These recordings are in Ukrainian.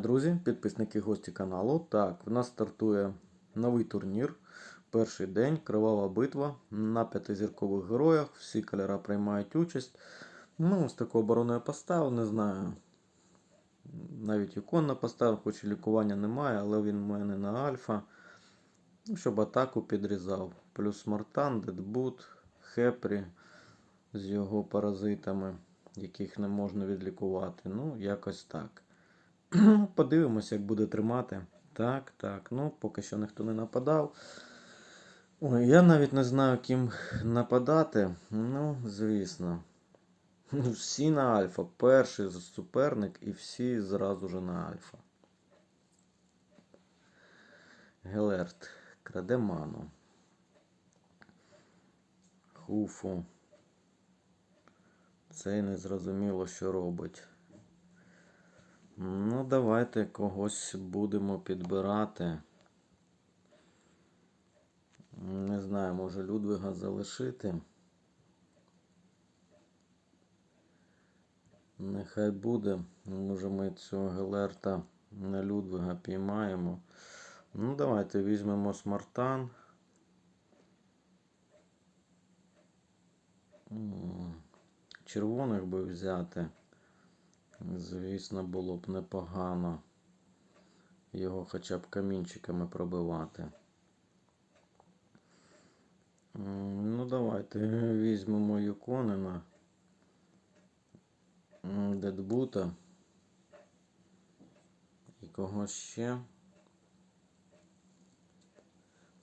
друзі, підписники гості каналу. Так, в нас стартує новий турнір. Перший день, кривава битва на п'ятизіркових героях. Всі кольори приймають участь. Ну, з такою обороною поставив, не знаю. Навіть іконно поставив, хоч і лікування немає, але він в мене на альфа. Ну, щоб атаку підрізав. Плюс Мартан, Дедбут, Хепрі з його паразитами, яких не можна відлікувати. Ну, якось так. Подивимося, як буде тримати. Так, так. Ну, поки що ніхто не нападав. Ой, я навіть не знаю, ким нападати. Ну, звісно. Всі на альфа. Перший суперник і всі зразу же на альфа. Гелерт. Краде ману. Хуфу. Цей не зрозуміло, що робить. Ну, давайте когось будемо підбирати. Не знаю, може Людвига залишити. Нехай буде. Може ми цього Гелерта на Людвига піймаємо. Ну, давайте візьмемо Смартан. Червоних би взяти. Звісно, було б непогано його хоча б камінчиками пробивати. Ну, давайте візьмемо Юконена, Дедбута і кого ще.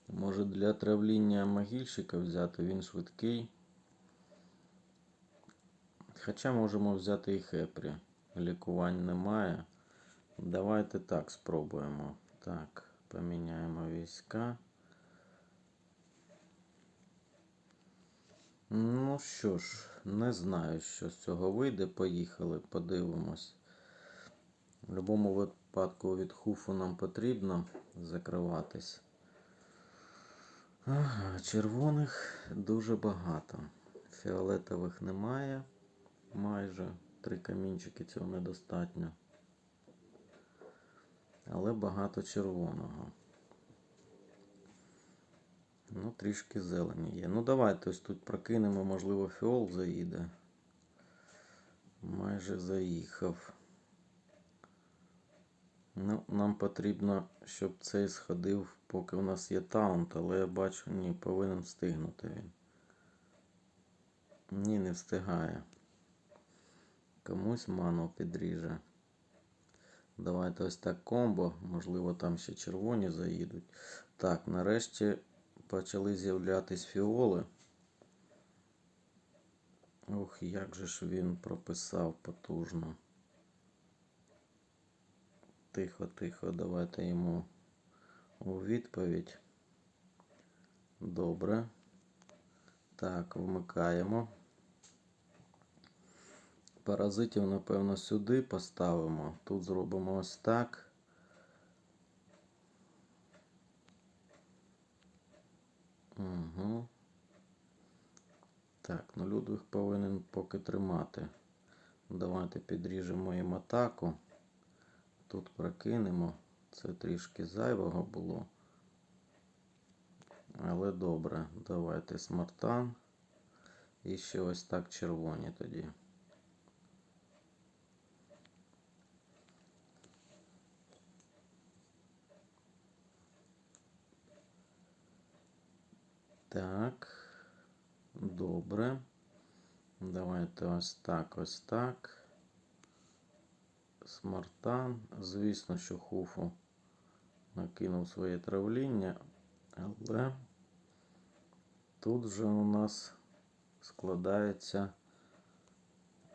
Може для травління могильщика взяти, він швидкий. Хоча можемо взяти і Хепрі. Лікувань немає. Давайте так спробуємо. Так, поміняємо війська. Ну що ж, не знаю, що з цього вийде. Поїхали, подивимось. В будь-якому випадку від хуфу нам потрібно закриватись. Червоних дуже багато. Фіолетових немає. Майже три камінчики цього недостатньо. Але багато червоного. Ну, трішки зелені є. Ну, давайте ось тут прокинемо, можливо, фіол заїде. Майже заїхав. Ну, нам потрібно, щоб цей сходив, поки у нас є таунт, але я бачу, ні, повинен встигнути він. Ні, не встигає. Комусь ману підріже. Давайте ось так комбо. Можливо, там ще червоні заїдуть. Так, нарешті почали з'являтись фіоли. Ох, як же ж він прописав потужно. Тихо, тихо, давайте йому у відповідь. Добре. Так, вмикаємо. Паразитів, напевно, сюди поставимо. Тут зробимо ось так. Угу. Так, ну Людвиг повинен поки тримати. Давайте підріжемо їм атаку. Тут прокинемо. Це трішки зайвого було. Але добре, давайте смартан. І ще ось так червоні тоді. Так, добре. Давайте ось так, ось так. Смартан. Звісно, що хуфу накинув своє травління, але тут вже у нас складається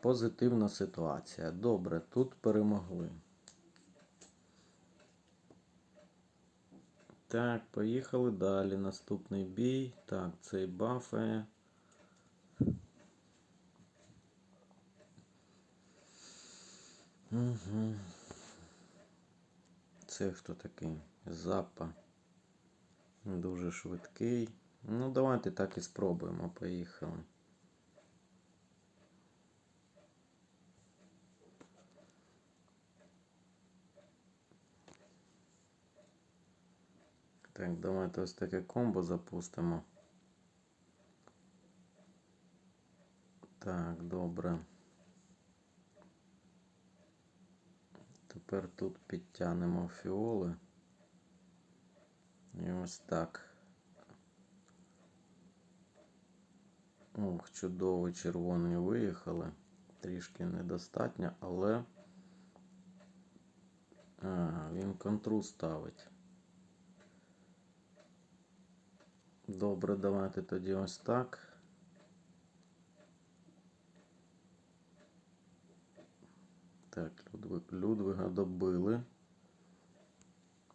позитивна ситуація. Добре, тут перемогли. Так, поїхали далі. Наступний бій. Так, цей бафає. Угу. Це хто такий? Запа. Дуже швидкий. Ну, давайте так і спробуємо. Поїхали. Так, давайте ось таке комбо запустимо. Так, добре. Тепер тут підтягнемо фіоли. І ось так. Ох, чудово, червоні виїхали. Трішки недостатньо, але а, він контру ставить. Добре, давайте тоді ось так. Так, Людвига добили.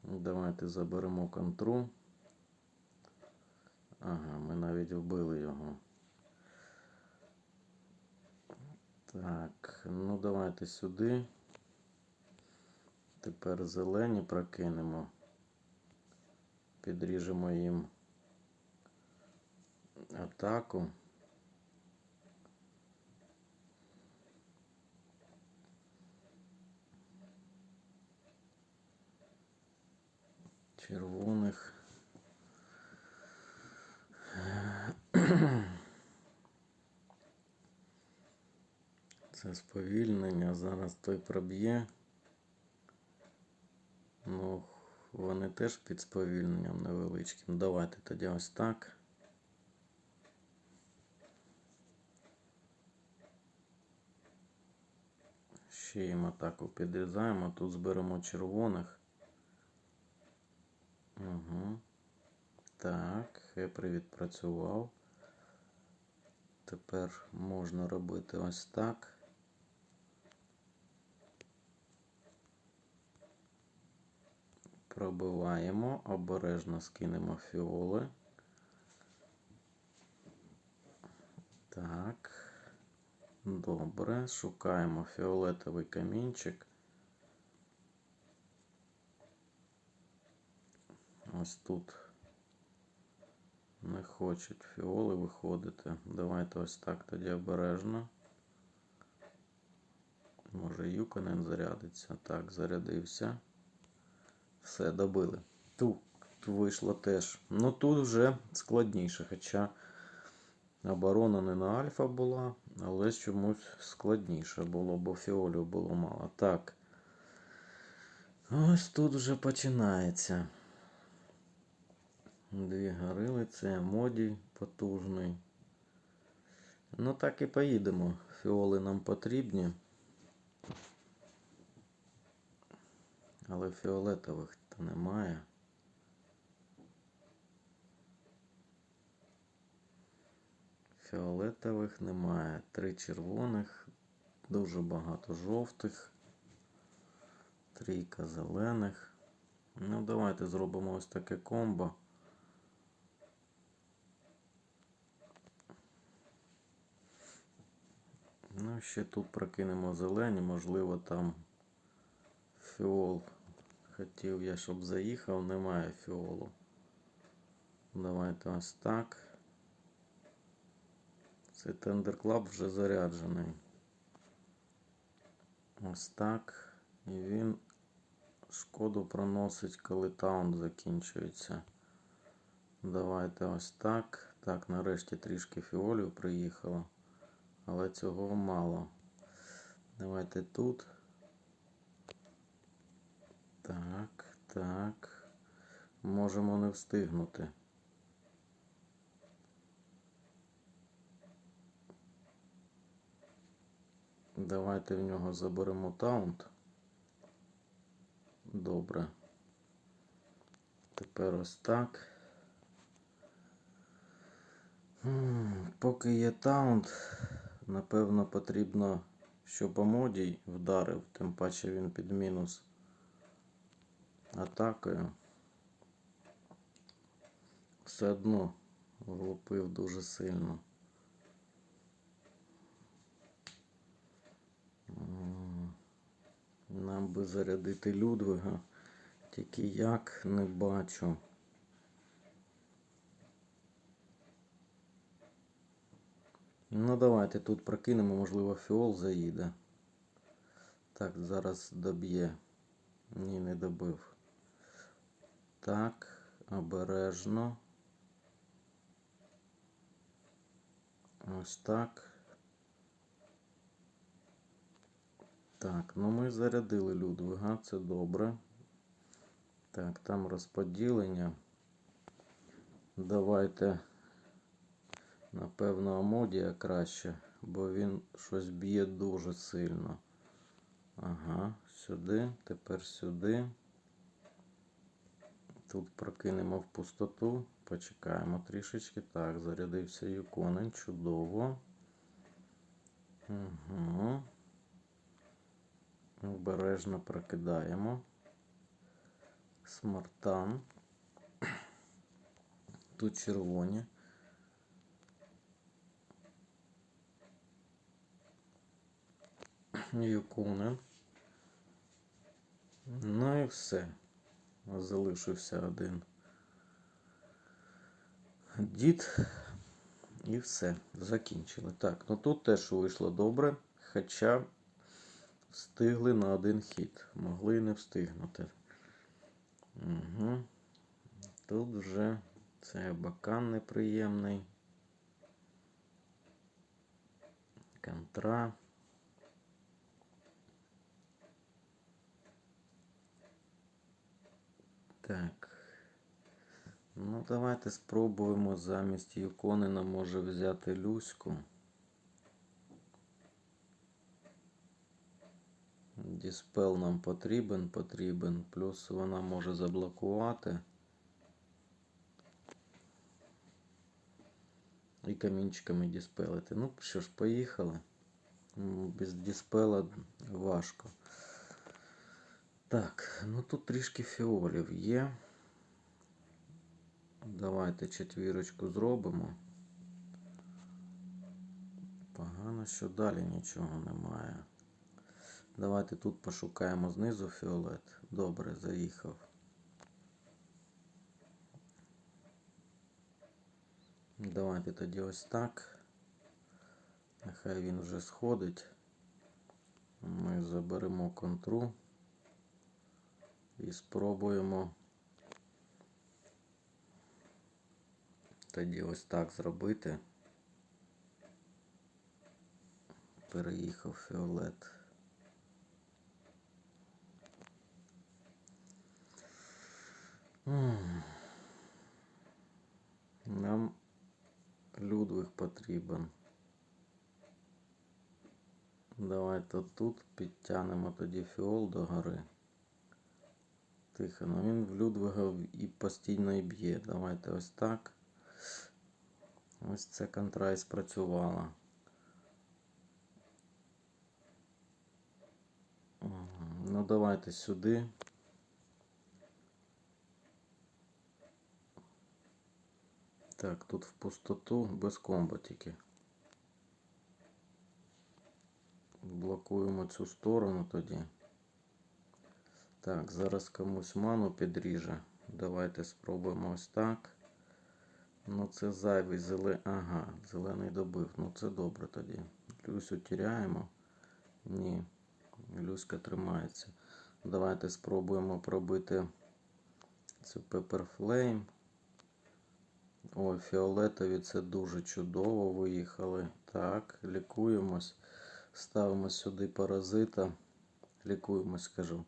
Давайте заберемо контру. Ага, ми навіть вбили його. Так, ну давайте сюди. Тепер зелені прокинемо. Підріжемо їм атаку. Червоних. Це сповільнення. Зараз той проб'є. Ну, вони теж під сповільненням невеличким. Давайте тоді ось так. Ще їм атаку підрізаємо. Тут зберемо червоних. Угу. Так, Хепри відпрацював. Тепер можна робити ось так. Пробиваємо, обережно скинемо фіоли. Так. Добре. Шукаємо фіолетовий камінчик. Ось тут не хочуть фіоли виходити. Давайте ось так тоді обережно. Може Юконен зарядиться. Так, зарядився. Все, добили. Тут вийшло теж. Ну тут вже складніше, хоча оборона не на альфа була, але чомусь складніше було, бо фіолів було мало. Так. Ось тут вже починається. Дві горили, це модій потужний. Ну так і поїдемо. Фіоли нам потрібні. Але фіолетових то немає. Фіолетових немає. Три червоних, дуже багато жовтих, трійка зелених. Ну, давайте зробимо ось таке комбо. Ну, ще тут прокинемо зелені, можливо, там фіол. Хотів я, щоб заїхав, немає фіолу. Давайте ось так. Цей Tender Club вже заряджений. Ось так. І він шкоду проносить, коли таун закінчується. Давайте ось так. Так, нарешті трішки фіолів приїхало. Але цього мало. Давайте тут. Так, так. Можемо не встигнути. Давайте в нього заберемо таунт. Добре. Тепер ось так. Поки є таунт, напевно, потрібно, щоб Амодій вдарив, тим паче він під мінус атакою. Все одно влупив дуже сильно. Нам би зарядити Людвига, тільки як не бачу. Ну, давайте тут прокинемо, можливо, фіол заїде. Так, зараз доб'є. Ні, не добив. Так, Обережно. Ось так. Так, ну ми зарядили Людвига, це добре. Так, там розподілення. Давайте, напевно, Амодія краще, бо він щось б'є дуже сильно. Ага, сюди, тепер сюди. Тут прокинемо в пустоту. Почекаємо трішечки. Так, зарядився Юконен. Чудово. Угу. Обережно прокидаємо. Смартан. Тут червоні. Юконен. Ну і все. Залишився один. Дід. І все. Закінчили. Так, ну тут теж вийшло добре. Хоча встигли на один хід. Могли і не встигнути. Угу. Тут вже це бакан неприємний. Контра. Так. Ну, давайте спробуємо замість Юконина може взяти Люську. Діспел нам потрібен, потрібен. Плюс вона може заблокувати. І камінчиками діспелити. Ну що ж, поїхали. Без діспела важко. Так, ну тут трішки фіолів є. Давайте четвірочку зробимо. Погано, що далі нічого немає. Давайте тут пошукаємо знизу фіолет. Добре, заїхав. Давайте тоді ось так. Нехай він вже сходить. Ми заберемо контру і спробуємо тоді ось так зробити. Переїхав фіолет. Нам Людвиг потрібен. Давайте тут підтягнемо тоді фіол до гори. Тихо, ну він в Людвига і постійно і б'є. Давайте ось так. Ось це контрай спрацювала. Ну давайте сюди. Так, тут в пустоту без комбо тільки. Блокуємо цю сторону тоді. Так, зараз комусь ману підріже. Давайте спробуємо ось так. Ну, це зайвий зелений. Ага, зелений добив. Ну це добре тоді. Люсю тіряємо. Ні. Люська тримається. Давайте спробуємо пробити цю Pepper Flame. Ой, фіолетові це дуже чудово виїхали. Так, лікуємось. Ставимо сюди паразита. Лікуємось, скажу.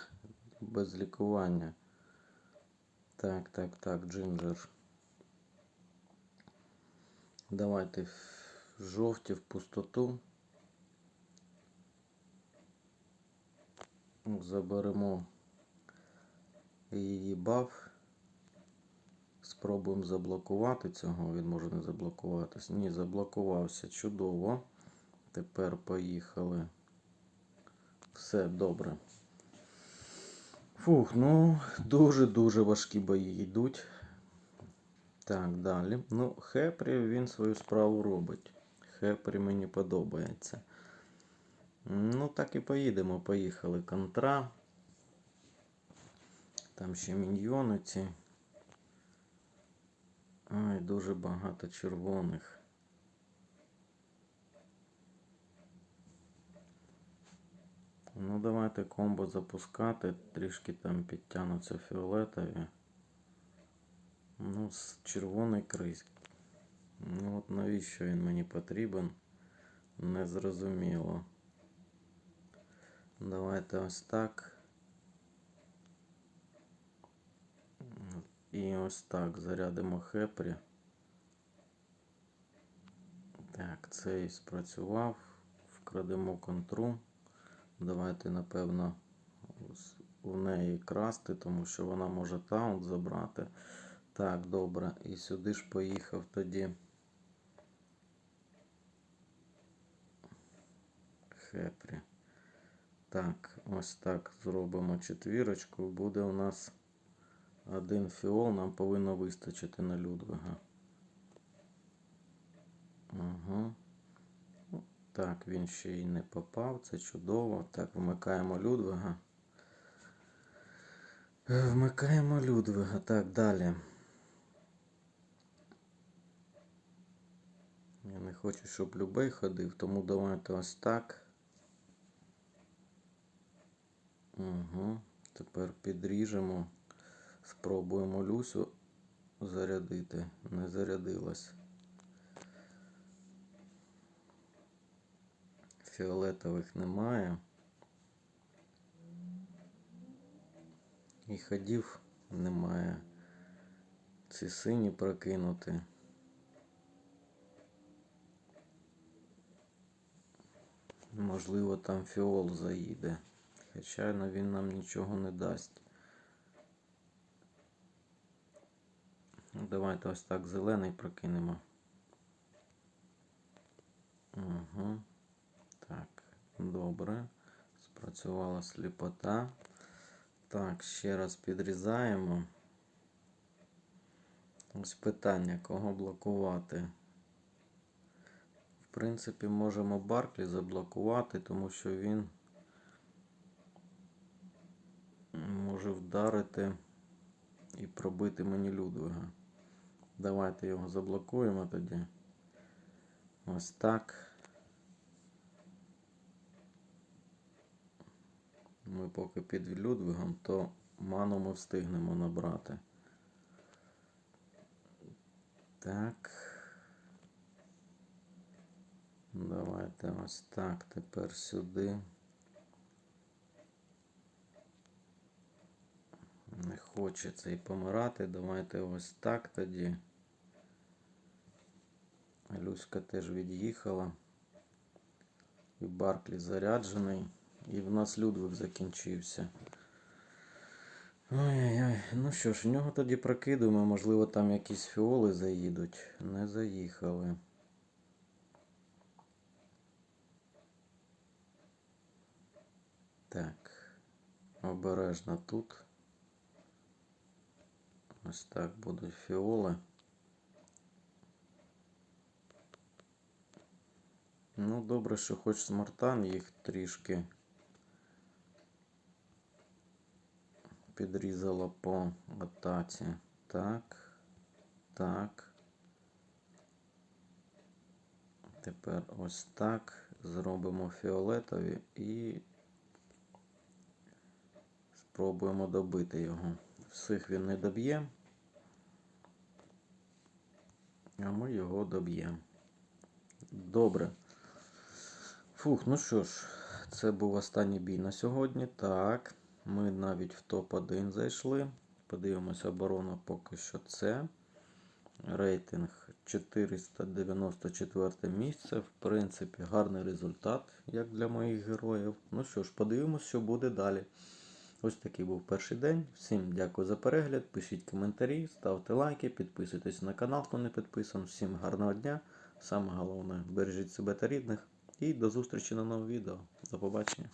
Без лікування. Так, так, так, джинджер. Давайте жовті в пустоту. Заберемо її баф. Спробуємо заблокувати цього. Він може не заблокуватись. Ні, заблокувався. Чудово. Тепер поїхали. Все добре. Фух, ну, дуже-дуже важкі бої йдуть. Так, далі. Ну, Хепрі він свою справу робить. Хепрі мені подобається. Ну, так і поїдемо. Поїхали. Контра. Там ще міньйони ці. Ай, дуже багато червоних. Ну, давайте комбо запускати. Трішки там підтягнуться фіолетові. Ну, с- червоний крись. Ну от навіщо він мені потрібен? Незрозуміло. Давайте ось так. І ось так зарядимо хепрі. Так, цей спрацював. Вкрадемо контру. Давайте, напевно, у неї красти, тому що вона може таунт забрати. Так, добре. І сюди ж поїхав тоді. Хепрі. Так, ось так зробимо четвірочку. Буде у нас один фіол, нам повинно вистачити на Людвига. Угу. Так, він ще й не попав, це чудово. Так, вмикаємо Людвига. Вмикаємо Людвига. Так, далі. Я не хочу, щоб любий ходив, тому давайте ось так. Угу. Тепер підріжемо. Спробуємо Люсю зарядити. Не зарядилась. Фіолетових немає. І ходів немає. Ці сині прокинути. Можливо, там фіол заїде. Хоча ну, він нам нічого не дасть. Ну, Давайте ось так зелений прокинемо. Угу. Так, добре. Спрацювала сліпота. Так, ще раз підрізаємо. Ось питання, кого блокувати. В принципі, можемо Барклі заблокувати, тому що він може вдарити і пробити мені Людвига. Давайте його заблокуємо тоді. Ось так. Ми поки під Людвигом, то ману ми встигнемо набрати. Так. Давайте ось так. Тепер сюди. Не хоче цей помирати. Давайте ось так тоді. Люська теж від'їхала. І Барклі заряджений. І в нас Людвиг закінчився. Ой-ой-ой. Ну що ж, в нього тоді прокидуємо, можливо, там якісь фіоли заїдуть. Не заїхали. Так. Обережно тут. Ось так будуть фіоли. Ну, добре, що хоч смартан їх трішки підрізала по атаці. Так. Так. Тепер ось так. Зробимо фіолетові і спробуємо добити його. Всіх він не доб'є. А ми його доб'ємо. Добре. Фух, ну що ж, це був останній бій на сьогодні. Так, ми навіть в топ-1 зайшли. Подивимося, оборона поки що це. Рейтинг 494 місце. В принципі, гарний результат, як для моїх героїв. Ну що ж, подивимося, що буде далі. Ось такий був перший день. Всім дякую за перегляд. Пишіть коментарі, ставте лайки, підписуйтесь на канал, хто не підписаний. Всім гарного дня. Саме головне, бережіть себе та рідних. І до зустрічі на новому відео. До побачення.